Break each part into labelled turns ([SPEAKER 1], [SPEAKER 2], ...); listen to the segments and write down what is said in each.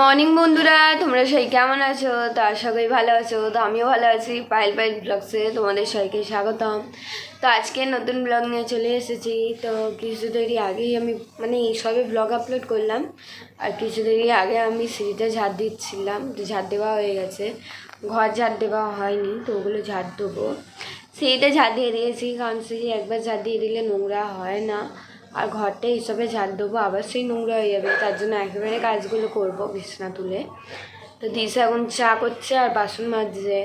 [SPEAKER 1] Morning বন্ধুরা, তোমরা সবাই কেমন আছো? তো আশা করি ভালো আছো, তো আমিও ভালো আছি। পাইল পাইল ব্লগসে তোমাদের সবাইকে স্বাগতম। তো আজকে নতুন ব্লগ নিয়ে চলে এসেছি। তো কিছু দেরি আগেই আমি মানে সবে ব্লগ আপলোড করলাম। আর কিছু দেরি আগে আমি সিঁড়িতে ঝাড় দিচ্ছিলাম। তো ঝাড় দেওয়া হয়ে গেছে। ঘর ঝাড় দেওয়া হয়নি, তো ওগুলো ঝাড় দেবো। সিঁড়িতে ঝাড় দিয়ে দিয়েছি, কারণ সিঁড়ি একবার ঝাড় দিয়ে দিলে নোংরা হয় না। আর ঘরটা হিসাবে ঝাড় দেবো, আবার সেই নোংরা হয়ে যাবে, তার জন্য একেবারে কাজগুলো করব বিছনা তুলে। তো দিশা এখন চা করছে আর বাসন মাজছে।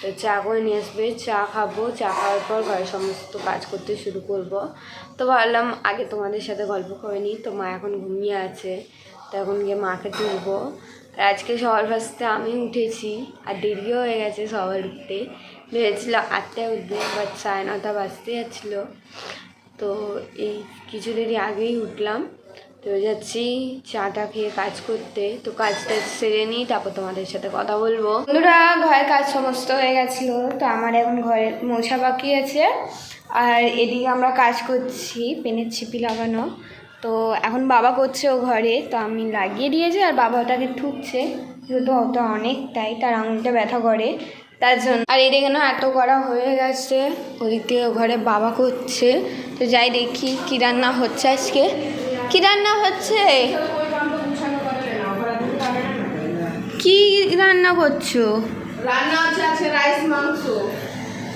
[SPEAKER 1] তো চা করে নিয়ে আসবে, চা খাব, চা খাওয়ার পর ঘরের সমস্ত কাজ করতে শুরু করব। তো ভাবলাম আগে তোমাদের সাথে গল্প করে নিই, তো মা এখন ঘুমিয়ে আছে, তো এখন গিয়ে মাকে তুলবো। আর আজকে সবার ফার্স্টে আমি উঠেছি, আর দেরিও হয়ে গেছে সবার উঠতে। ভেবেছিল আটটায় উঠবে বাট সাড়ে নটা বাজতে যাচ্ছিল। তো এই কিছু দেরি আগেই উঠলাম। তো যাচ্ছি চাটা খেয়ে কাজ করতে। তো কাজটা সেরে নিই, তারপর তোমাদের সাথে কথা বলব। বন্ধুরা, ঘরের কাজ সমস্ত হয়ে গেছিল, তো আমার এখন ঘরে মোছা বাকি আছে। আর এদিকে আমরা কাজ করছি, পেনের ছিপি লাগানো। তো এখন বাবা করছে ও ঘরে, তো আমি লাগিয়ে দিয়েছি আর বাবা ওটাকে ঠুকছে। যেহেতু ওটা অনেকটাই, তার আঙুলটা ব্যথা করে। তার জন্য। আর এই না এত করা হয়ে গেছে। ওদিক থেকে ঘরে বাবা করছে। তো যাই দেখি কী রান্না হচ্ছে আজকে। কী রান্না হচ্ছে? কি রান্না করছ?
[SPEAKER 2] রান্না আছে আছে রাইস মাংস।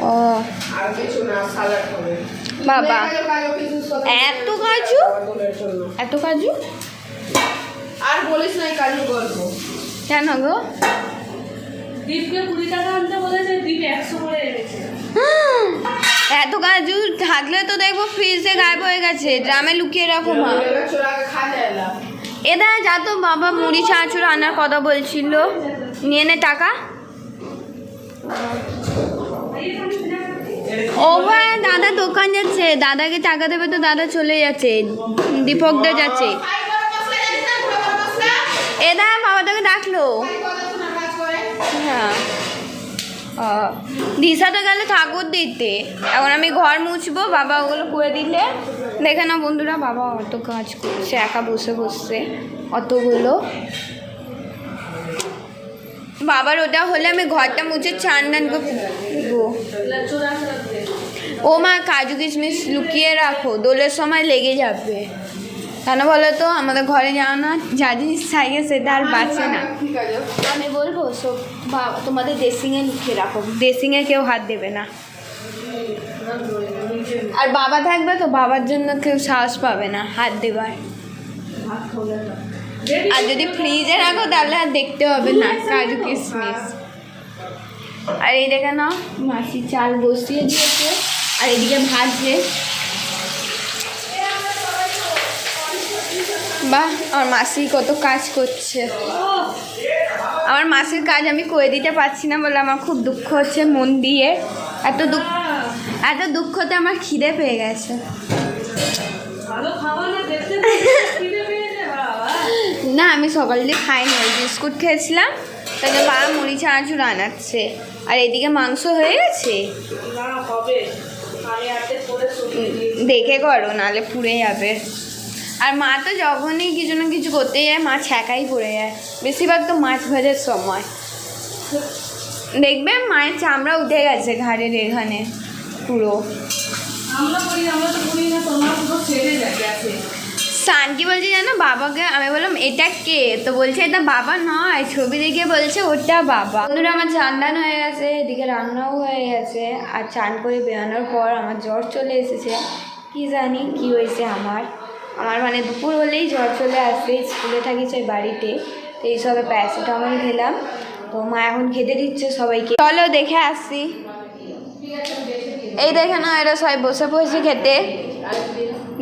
[SPEAKER 1] ও।
[SPEAKER 2] আর কিছু না সালাড হবে।
[SPEAKER 1] বাবা। এত কাজু? এত কাজু?
[SPEAKER 2] আর বলিস না কাজু গল্প।
[SPEAKER 1] কেন গো? এত কাজু থাকলে তো দেখব ফ্রিজে গায়েব হয়ে গেছে, ড্রামে লুকিয়ে রাখো মা। এদা, যা তো বাবা মুড়ি চাঁচুর আনার কথা বলছিল। নিয়ে নে টাকা। ও ভাই, দাদা দোকান যাচ্ছে। দাদাকে টাকা দেবে তো দাদা চলে যাচ্ছে। দীপকদা যাচ্ছে। এদা, বাবা তোকে ডাকলো। হ্যাঁ। দিশা তো গেলে ঠাকুর দিতে। এখন আমি ঘর মুছবো, বাবা ওগুলো করে দিলে। দেখে না বন্ধুরা, বাবা অত কাজ করছে, একা বসে বসছে অতগুলো। বাবার ওটা হলে আমি ঘরটা মুছে চান টান ও মা কাজু কিশমিশ লুকিয়ে রাখো, দোলের সময় লেগে যাবে। কেন বলো তো? আমাদের ঘরে যাও না যা জিনিস থাকে সেটা আর বাঁচে না। আমি বলব সব তোমাদের ড্রেসিংয়ে লুকিয়ে রাখো। ড্রেসিংয়ে কেউ হাত দেবে না। আর বাবা থাকবে তো বাবার জন্য কেউ সাহস পাবে না হাত দেবার। আর যদি ফ্রিজে রাখো তাহলে আর দেখতে হবে না কাজু কিশমিশ আর এই দেখে নাও মাসি চাল বসিয়ে দিয়েছে আর এদিকে ভাজছে। বাহ আমার মাসি কত কাজ করছে। আমার মাসির কাজ আমি করে দিতে পারছি না বলে আমার খুব দুঃখ হচ্ছে মন দিয়ে। এত দুঃখ এত দুঃখতে আমার খিদে পেয়ে গেছে।
[SPEAKER 3] না
[SPEAKER 1] আমি সকাল দিয়ে খাইনি বিস্কুট খেয়েছিলাম। জন্য বাবা মুড়ি চানাচুর আনাচ্ছে। আর এদিকে মাংস হয়ে গেছে। দেখে করো নাহলে পুড়ে যাবে। আর মা তো যখনই কিছু না কিছু করতে যায় মা ছ্যাঁকাই পড়ে যায়। বেশিরভাগ তো মাছ ভাজার সময়। দেখবে মায়ের চামড়া উঠে গেছে ঘাড়ের এখানে পুরো।
[SPEAKER 3] আমরা করি আমরা তো করি না তোমার পুরো ছেড়ে যায় গেছে।
[SPEAKER 1] সান কি বলছে জানো বাবাকে আমি বললাম এটা কে? তো বলছে এটা বাবা নয় ছবি দেখে বলছে ওটা বাবা। বন্ধুরা আমার চান টান হয়ে গেছে এদিকে রান্নাও হয়ে গেছে আর চান করে বেরোনোর পর আমার জ্বর চলে এসেছে। কি জানি কি হয়েছে আমার। আমার মানে দুপুর হলেই জ্বর চলে আসে, স্কুলে থাকি সেই বাড়িতে, তো এইসবে প্যারাসিটামল খেলাম। তো মা এখন খেতে দিচ্ছে সবাইকে। চলো দেখে আসছি এই দেখে না এরা সবাই বসে বসে খেতে।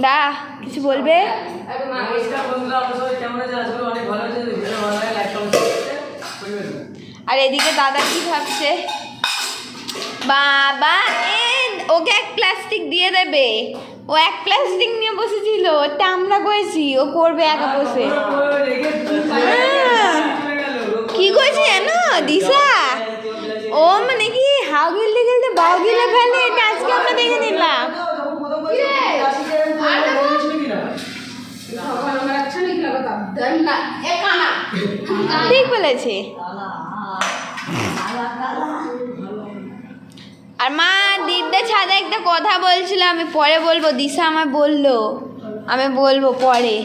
[SPEAKER 1] দা, কিছু বলবে? আর এদিকে দাদা কি ভাবছে? বাবা ওকে এক প্লাস্টিক দিয়ে দেবে। ও এক প্লাস্টিক নিয়ে বসেছিল, ওটা আমরা করেছি, ও করবে একা বসে। হ্যাঁ, কি করেছে জানো, দিশা? ও মানে কি হাও গিলতে গিলতে বাউ গিলে ফেলে, এটা আজকে আমরা দেখে নিলাম। ঠিক বলেছে। আর মা দিদা ছাদে একটা কথা বলছিল, আমি পরে বলব। দিশা আমার বলল, আমি বলব পরে।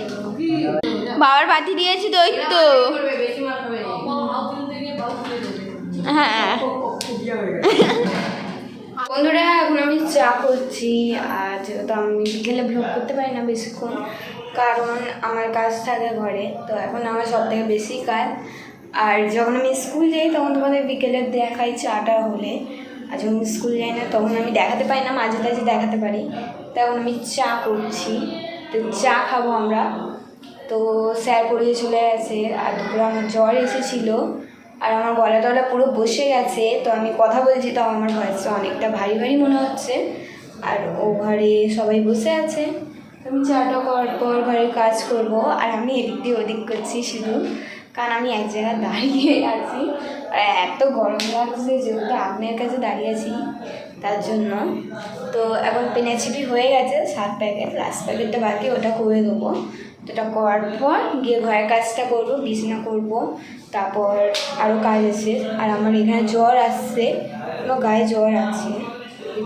[SPEAKER 1] বাবার বাতি দিয়েছি তো তো হ্যাঁ। বন্ধুরা, এখন আমি চা করছি। আর যেহেতু আমি বিকেলে ভ্লগ করতে পারি না বেশিক্ষণ, কারণ আমার কাজ থাকে ঘরে, তো এখন আমার সব থেকে বেশি কাজ। আর যখন আমি স্কুল যাই, তখন তোমাদের বিকেলে দেখাই চাটা হলে। আর যখন স্কুল যাই না, তখন আমি দেখাতে পারি না, মাঝে মাঝে দেখাতে পারি। তখন আমি চা করছি। তো চা খাব আমরা। তো স্যার পড়িয়ে চলে গেছে, আর দুপুরে আমার জ্বর এসেছিল। আর আমার গলা টলা পুরো বসে গেছে। তো আমি কথা বলছি, তো আমার ভয়েসটা অনেকটা ভারী ভারী মনে হচ্ছে। আর ও ঘরে সবাই বসে আছে। আমি চাটা করার পর ঘরে কাজ করব। আর আমি এদিক দিয়ে ওদিক করছি শুধু কারণ আমি এক জায়গায় দাঁড়িয়ে আছি। আর এত গরম লাগছে যেহেতু আপনার কাছে দাঁড়িয়ে আছি, তার জন্য। তো এখন পেনেছিপি হয়ে গেছে, সাত প্যাকেট লাস্ট প্যাকেটটা বাকি, ওটা করে দেবো। তো ওটা করার পর গিয়ে ঘরের কাজটা করব, বিছনা করব, তারপর আরও কাজ আছে। আর আমার এখানে জ্বর আসছে আমার গায়ে জ্বর আছে।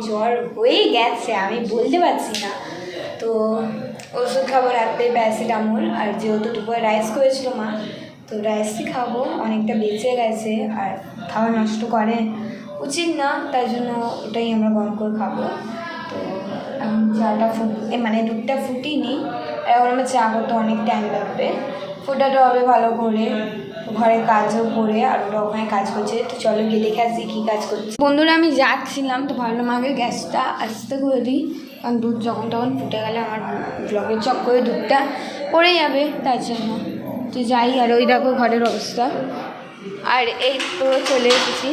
[SPEAKER 1] জ্বর হয়ে গেছে, আমি বলতে পারছি না। তো ওষুধ খাব রাত্রে প্যারাসিটামল, আর যেহেতু দুপুরে রাইস করেছিল মা তো রাইসই খাব। অনেকটা বেঁচে গেছে আর খাওয়া নষ্ট করে। উচিত না, তাই জন্য ওটাই আমরা গরম করে খাব। তো চাটা ফুট মানে দুধটা ফুটিনি। এখন আমার চা করতে অনেক টাইম লাগবে। ফোটাতে হবে ভালো করে। ঘরের কাজও করে, আর ওরা ওখানে কাজ করছে। তো চলো গিয়ে দেখে আসি কী কাজ করছে। বন্ধুরা, আমি যাচ্ছিলাম, তো ভাবলাম আগে গ্যাসটা আসতে করে দিই। কারণ দুধ যখন তখন ফুটে গেলে আমার ব্লগের চক করে দুধটা পড়ে যাবে তার জন্য। তো যাই, আর ওই দেখো ঘরের অবস্থা। আর এই তো চলে এসেছি।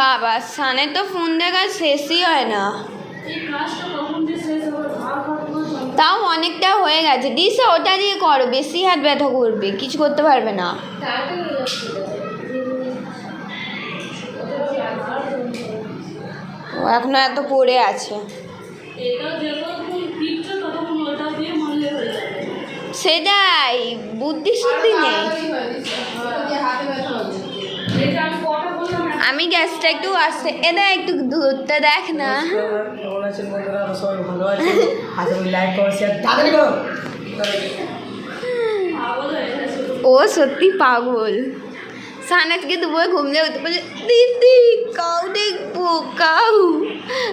[SPEAKER 1] বাবা, সানে তো ফোন দেখা শেষই হয় না। তাও অনেকটা হয়ে গেছে। দিশা ওটা দিয়ে করো, বেশি হাত ব্যথা করবে, কিছু করতে পারবে না। এখনও এত পড়ে আছে
[SPEAKER 3] এটা যতক্ষণ টিপছে ততক্ষণ ওটা দিয়ে মারলে হয়ে যাবে
[SPEAKER 1] সেটাই বুদ্ধি শুদ্ধি নেই।
[SPEAKER 3] এটা আমি
[SPEAKER 1] গ্যাসটা একটু আসতে এদা একটু দুধটা দেখ না। ও সত্যি পাগল। সানাজকে দুপুরে ঘুম দিয়ে উঠতে বলছে, দিদি, কাউ দেখব, কাউ।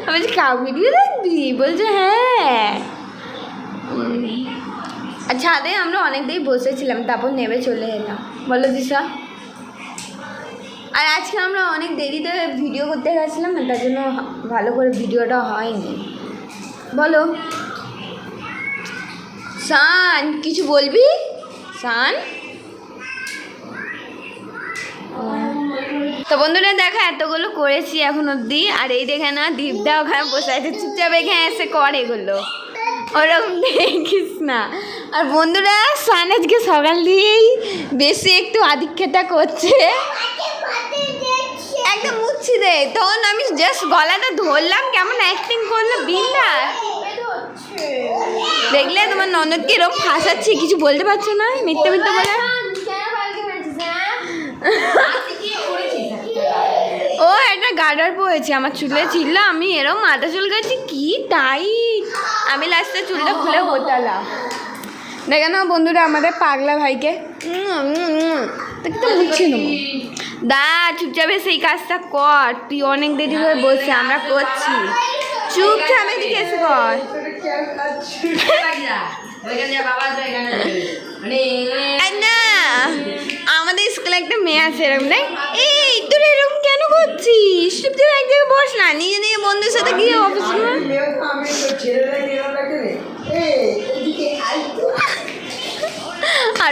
[SPEAKER 1] আমি বলছি ভিডিও দেখবি? বলছে হ্যাঁ। আর ছাদে আমরা অনেকটাই বসেছিলাম, তারপর নেমে চলে এলাম। বলো দিশা। আর আজকে আমরা অনেক দেরিতে ভিডিও করতে গেছিলাম তার জন্য ভালো করে ভিডিওটা হয়নি। বলো। সান, কিছু বলবি? সান? তো বন্ধুরা, দেখা, এতগুলো করেছি এখন অবধি। আর এই দেখে না, দীপদা ওখানে বসে আছে, চুপচাপ এখানে এসে কর এগুলো। ওরকম দেখিস না। আর বন্ধুরা, সান আজকে সকাল দিয়েই বেশি একটু আধিক্যতা করছে। একদম মুচ্ছি দে তখন আমি জাস্ট গলাটা ধরলাম, কেমন অ্যাক্টিং করল বিন্দা দেখলে তোমার ননদকে এরকম ফাঁসাচ্ছে, কিছু বলতে পারছ না? মিথ্যে মিথ্যে বলে? ও, একটা গার্ডার পড়েছে আমার চুলে ছিল, আমি এরকম মাথা চুল গেছি কি টাইট আমি লাস্টে চুলটা খুলে গোটালাম। দেখে না বন্ধুরা আমাদের পাগলা ভাইকে। উম। তো মুছে দা চুপচাপ সেই কাজটা কর। তুই অনেক দেরি হয়ে বসে আমরা করছি। চুপচাপ এদিকে এসে কর। না আমাদের স্কুলে একটা মেয়ে আছে এরকম দেখ। এই তোর এরকম কেন করছিস? চুপচাপ এক জায়গায় বস না। নিজে নিজে বন্ধুর সাথে গিয়ে অফিস
[SPEAKER 4] আমি তো ছেলেরা কিরম লাগে রে এই এদিকে আই তো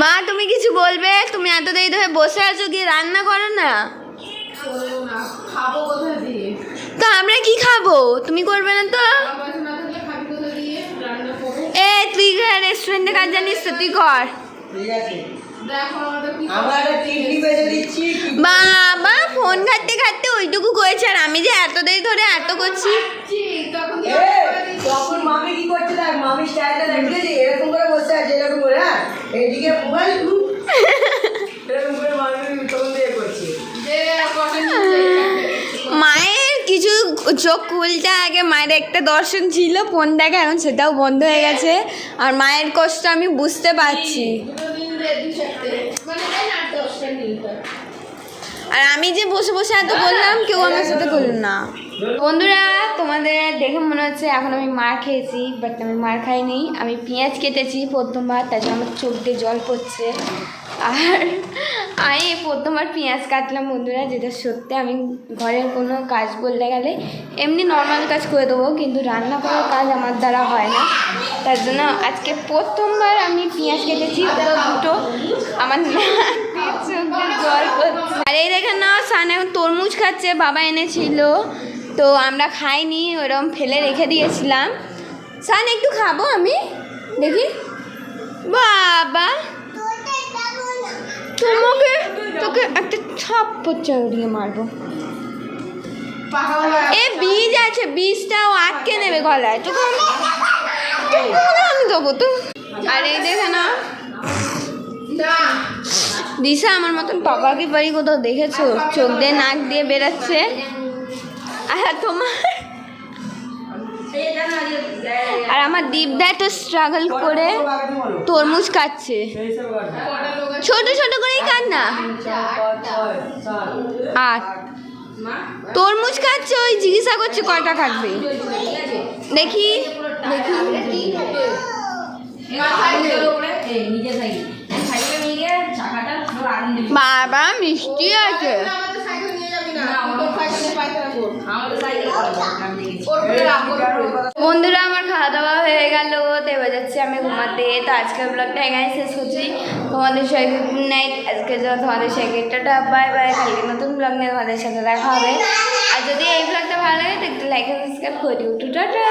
[SPEAKER 1] মা তুমি কিছু বলবে? তুমি এত দেরি ধরে বসে আছো গিয়ে রান্না করো না।
[SPEAKER 2] করব না খাব কোথায় দিয়ে?
[SPEAKER 1] তো আমরা কি খাব? তুমি করবে না তো। এ তুই রেস্টুরেন্টে কাজ জানিস তো তুই কর। বাবা ফোন ঘাটতে ঘাটতে ওইটুকু করেছে আর আমি যে এত দেরি ধরে এত করছি।
[SPEAKER 2] তখন
[SPEAKER 4] মামি কি করছে মামি স্টাইলটা এরকম করে হ্যাঁ এইদিকে মোবাইল এরকম করে মামি তখন দিয়ে করছে
[SPEAKER 2] যে কটা নিচে থাকে।
[SPEAKER 1] মায়ের কিছু চোখ খুলতে আগে মায়ের একটা দর্শন ছিল ফোন দেখা এখন সেটাও বন্ধ হয়ে গেছে আর মায়ের কষ্ট আমি বুঝতে পারছি।
[SPEAKER 2] মানে।
[SPEAKER 1] আর আমি যে বসে বসে এত করলাম কেউ আমার সাথে করল না বন্ধুরা, তোমাদের দেখে মনে হচ্ছে এখন আমি মার খেয়েছি বাট আমি মার খাইনি। আমি পেঁয়াজ কেটেছি প্রথমবার তার জন্য আমার চোখ দিয়ে জল পড়ছে। আর আমি প্রথমবার পেঁয়াজ কাটলাম বন্ধুরা, যেটা সত্যি আমি ঘরের কোনো কাজ বলতে গেলে এমনি নর্মাল কাজ করে দেবো, কিন্তু রান্না করার কাজ আমার দ্বারা হয় না। তার জন্য আজকে প্রথমবার আমি পেঁয়াজ কেটেছি দুটো। আমার চোখ দিয়ে জল পড়ছে। আর এই দেখেন না সানে তরমুজ খাচ্ছে, বাবা এনেছিল। তো আমরা খাইনি ওরকম ফেলে রেখে দিয়েছিলাম। সান একটু খাব আমি? দেখি। বাবা! তোমাকে তোকে একটা ছাপ চড়িয়ে মারবো। এ বীজ আছে বীজটাও আটকে নেবে গলায়। তোকে আমি দেবো তো। আর এই দেখে না।
[SPEAKER 2] না
[SPEAKER 1] দিশা আমার মতন পাপাকে বাড়ি কোথাও দেখেছ? চোখ দিয়ে নাক দিয়ে বেরাচ্ছে আর তোমার? আর আমার দীপদা তো স্ট্রাগল করে তরমুজ।
[SPEAKER 2] কটা আছে?
[SPEAKER 1] ছোট ছোট করেই কাট না? আট। তরমুজ খাচ্ছে ওই জিজ্ঞাসা করছে কয়টা কাটবে? দেখি। দেখি। বাবা, মিষ্টি আছে। বন্ধুরা, আমার খাওয়া দাওয়া হয়ে গেল, তো যাচ্ছি আমি ঘুমাতে। তো আজকের ব্লগটা এখানে শেষ করছি। তোমাদের সঙ্গে গুড নাইট আজকে যাও তোমাদের সঙ্গে টাটা বাই বাই কালকে নতুন ব্লগ নিয়ে তোমাদের সাথে দেখা হবে। আর যদি এই ব্লগটা ভালো লাগে, তো একটু লাইক সাবস্ক্রাইব করে দিও। টাটা।